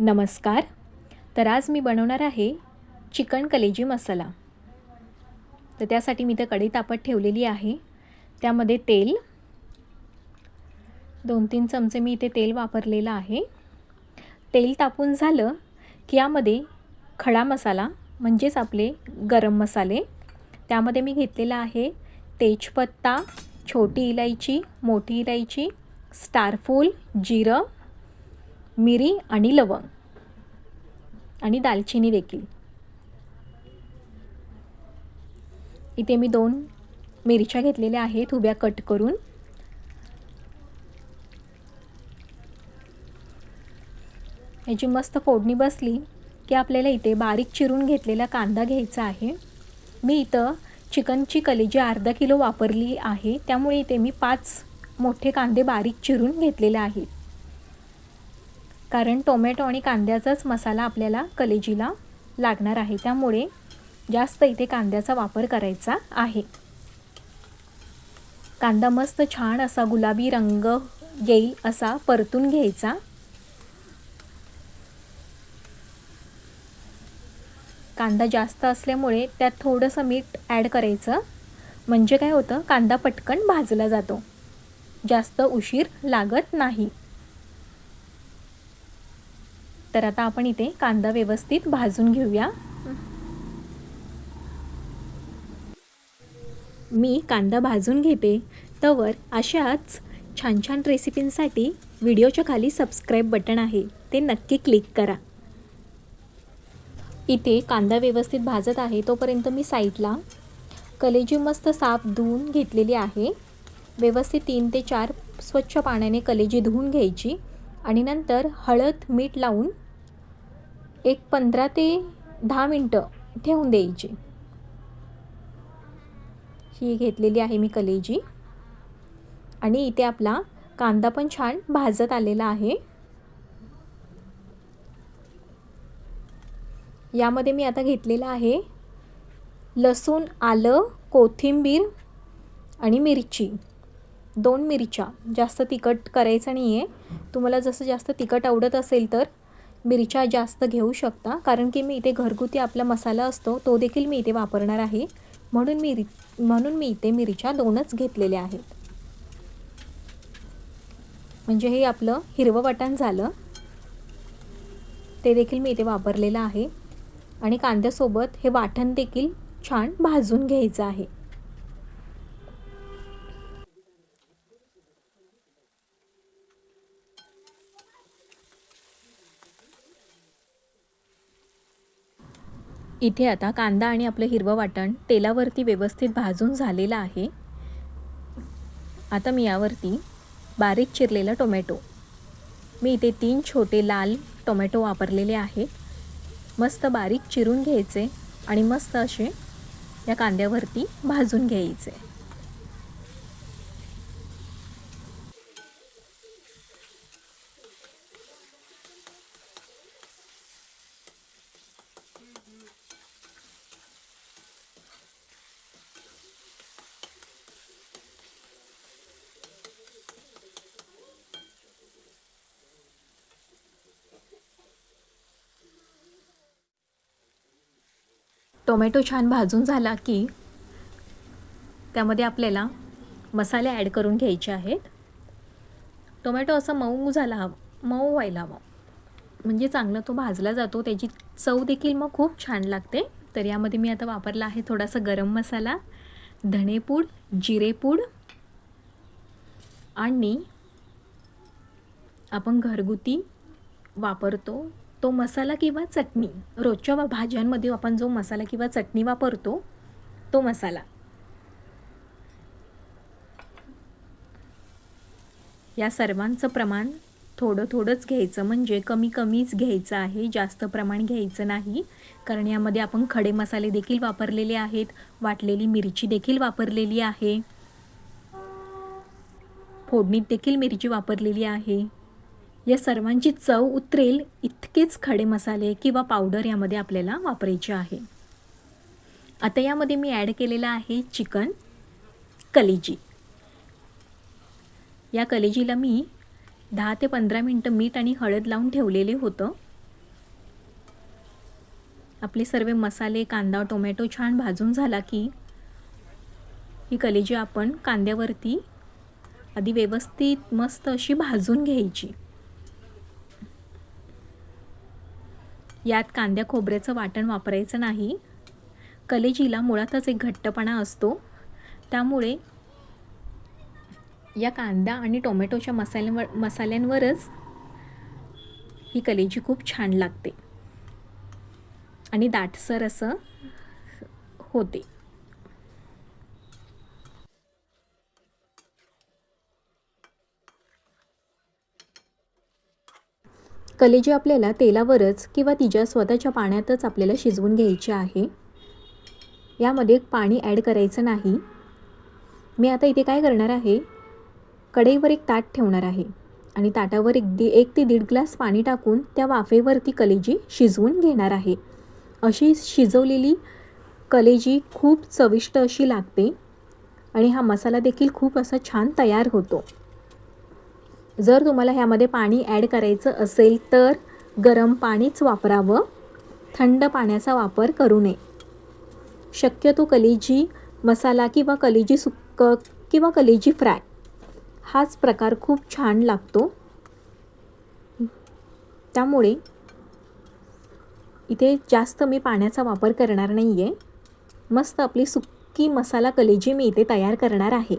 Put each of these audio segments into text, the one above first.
नमस्कार. तर आज मी बनवणार आहे चिकन कलेजी मसाला. तर त्यासाठी मी तर कढी तापत ठेवलेली आहे. त्यामध्ये तेल. दोन तीन चमचे मी इथे तेल वापरलेलं आहे. तेल तापून झालं की यामध्ये खडा मसाला म्हणजेच आपले गरम मसाले. त्यामध्ये मी घेतलेला आहे तेजपत्ता छोटी इलायची मोठी इलायची स्टारफूल जिरं मिरी आणि लवंग. आणि दालचिनी देखील. इथे मी दोन मिरच्या घेतलेल्या आहेत उभ्या कट करून. याची मस्त फोडणी बसली की आपल्याला इथे बारीक चिरून घेतलेला कांदा घ्यायचा आहे. मी इथं चिकनची कलेजी अर्धा किलो वापरली आहे. त्यामुळे इथे मी पाच मोठे कांदे बारीक चिरून घेतलेले आहेत. कारण टोमॅटो आणि कांद्याचाच मसाला आपल्याला कलेजीला लागणार आहे. त्यामुळे जास्त इथे कांद्याचा वापर करायचा आहे. कांदा मस्त छान असा गुलाबी रंग येईल असा परतून घ्यायचा. कांदा जास्त असल्यामुळे त्यात थोडंसं मीठ ॲड करायचं. म्हणजे काय होतं? कांदा पटकन भाजला जातो. जास्त उशीर लागत नाही. तर आता आपण इथे कांदा व्यवस्थित भाजून घेऊया. मी कांदा भाजून घेते. तवर अशाच छान छान रेसिपींसाठी व्हिडिओच्या खाली सबस्क्राईब बटन आहे. ते नक्की क्लिक करा. इथे कांदा व्यवस्थित भाजत आहे. तोपर्यंत मी साईडला कलेजी मस्त साफ धुवून घेतलेली आहे. व्यवस्थित तीन ते चार स्वच्छ पाण्याने कलेजी धुवून घ्यायची. आणि नंतर हळद मीठ लावून एक पंधरा ते दहा मिनटं ठेवून द्यायची. ही घेतलेली आहे मी कलेजी. आणि इथे आपला कांदा पण छान भाजत आलेला आहे. यामध्ये मी आता घेतलेलं आहे लसूण आलं कोथिंबीर आणि मिरची. दोन मिरच्या. जास्त तिखट करायचं नाही आहे तुम्हाला जसं जास्त तिखट आवडत असेल तर मिरच्या जास्त घेऊ शकता. कारण की मी इथे घरगुती आपला मसाला असतो तो देखील मी इथे वापरणार आहे. म्हणून मी म्हणून मी इथे मिरच्या दोनच घेतलेल्या आहेत. म्हणजे हे आपलं हिरवं वाटण झालं. ते देखील मी इथे वापरलेलं आहे. आणि कांद्यासोबत हे वाटण देखील छान भाजून घ्यायचं आहे. इथे आता कांदा आणि आपलं हिरवं वाटण तेलावरती व्यवस्थित भाजून झालेलं आहे. आता मी यावरती बारीक चिरलेला टोमॅटो. मी इथे तीन छोटे लाल टोमॅटो वापरलेले आहेत. मस्त बारीक चिरून घ्यायचे आणि मस्त असे या कांद्यावरती भाजून घ्यायचे. टोमॅटो छान भाजून झाला की त्यामध्ये आपल्याला मसाले ॲड करून घ्यायचे आहेत. टोमॅटो असा मऊ झाला हवं मऊ व्हायला हवा. म्हणजे चांगला तो भाजला जातो त्याची चव देखील मग खूप छान लागते. तर यामध्ये मी आता वापरला आहे थोडासा गरम मसाला धणेपूड जिरेपूड आणि आपण घरगुती वापरतो तो मसाला किंवा चटणी रोजच्या भाज्यांमध्ये आपण जो मसाला किंवा चटणी वापरतो तो मसाला. या सर्वांचं प्रमाण थोडं थोडंच घ्यायचं म्हणजे कमी कमीच घ्यायचं आहे जास्त प्रमाण घ्यायचं नाही कारण यामध्ये आपण खडे मसाले देखील वापरलेले आहेत वाटलेली मिरची देखील वापरलेली आहे फोडणीत देखील मिरची वापरलेली आहे. या सर्वांची चव उतरेल इतकेच खडे मसाले किंवा पावडर यामध्ये आपल्याला वापरायचे आहे. आता यामध्ये मी ॲड केलेलं आहे चिकन कलेजी. या कलेजीला मी दहा ते पंधरा मिनटं मीठ आणि हळद लावून ठेवलेले होतं. आपले सर्व मसाले कांदा टोमॅटो छान भाजून झाला की ही कलेजी आपण कांद्यावरती आधी व्यवस्थित मस्त अशी भाजून घ्यायची. यात कांद्या खोबऱ्याचं वाटण वापरायचं नाही. कलेजीला मुळातच एक घट्टपणा असतो. त्यामुळे या कांदा आणि टोमॅटोच्या मसाल्यांवर मसाल्यांवरच ही कलेजी खूप छान लागते. आणि दाटसर असं होते. कलेजी आपल्याला तेलावरच किंवा तिच्या स्वतःच्या पाण्यातच आपल्याला शिजवून घ्यायची आहे यामध्ये पाणी ॲड करायचं नाही. मी आता इथे काय करणार आहे? कढईवर एक ताट ठेवणार आहे आणि ताटावर एक दि एक ते दीड ग्लास पाणी टाकून त्या वाफेवरती कलेजी शिजवून घेणार आहे. अशी शिजवलेली कलेजी खूप चविष्ट अशी लागते आणि हा मसाला देखील खूप असा छान तयार होतो. जर तुम्हाला ह्यामध्ये पाणी ॲड करायचं असेल तर गरम पाणीच वापरावं. थंड पाण्याचा वापर करू नये. शक्यतो कलेजी मसाला किंवा कलेजी सुक्क किंवा कलेजी फ्राय. हाच प्रकार खूप छान लागतो. त्यामुळे इथे जास्त मी पाण्याचा वापर करणार नाही आहे मस्त आपली सुक्की मसाला कलेजी मी इथे तयार करणार आहे.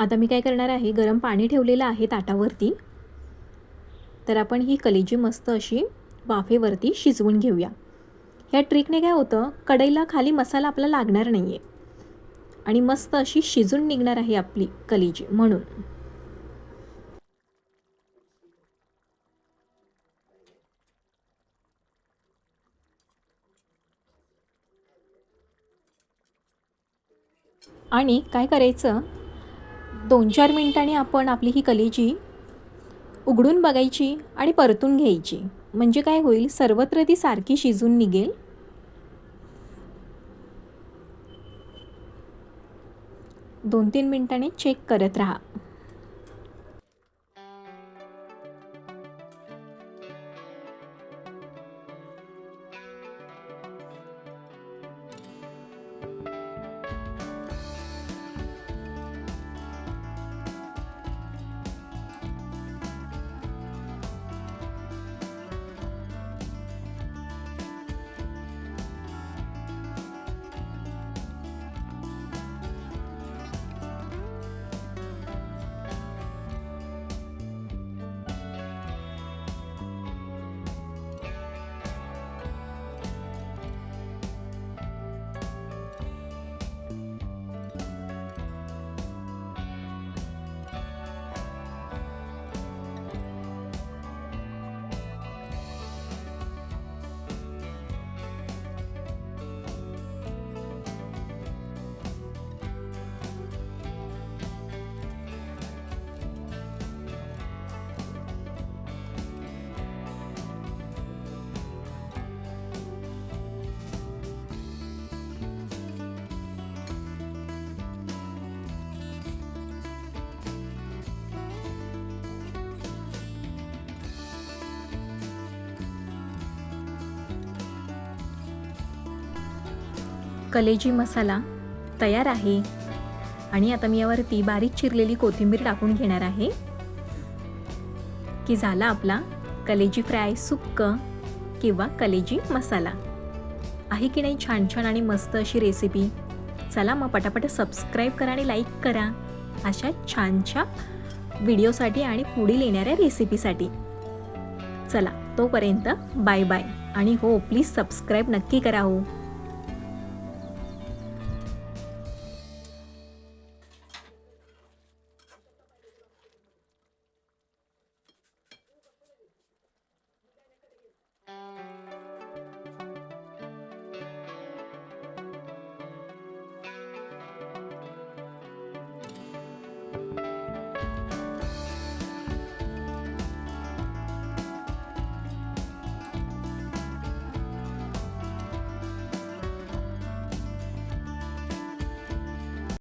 आता मी काय करणार आहे गरम पाणी ठेवलेलं आहे ताटावरती. तर आपण ही कलेजी मस्त अशी वाफेवरती शिजवून घेऊया. ह्या ट्रिकने काय होतं कढईला खाली मसाला आपला लागणार नाही आहे आणि मस्त अशी शिजून निघणार आहे आपली कलेजी म्हणून. आणि काय करायचं दोन चार मिनिटांनी आपण आपली ही कलेजी उघडून बघायची आणि परतून घ्यायची. म्हणजे काय होईल? सर्वत्र ती सारखी शिजून निघेल. दोन तीन मिनिटांनी चेक करत राहा. कलेजी मसाला तयार आहे. आणि आता मी यावरती बारीक चिरलेली कोथिंबीर टाकून घेणार आहे. की झाला आपला कलेजी फ्राय सुक्क किंवा कलेजी मसाला. आहे की नाही छान छान आणि मस्त अशी रेसिपी चला मग पटापट सबस्क्राईब करा आणि लाईक करा. अशा छानशा व्हिडिओसाठी आणि पुढील येणाऱ्या रेसिपीसाठी चला तोपर्यंत बाय बाय आणि हो प्लीज सबस्क्राईब नक्की करा हो.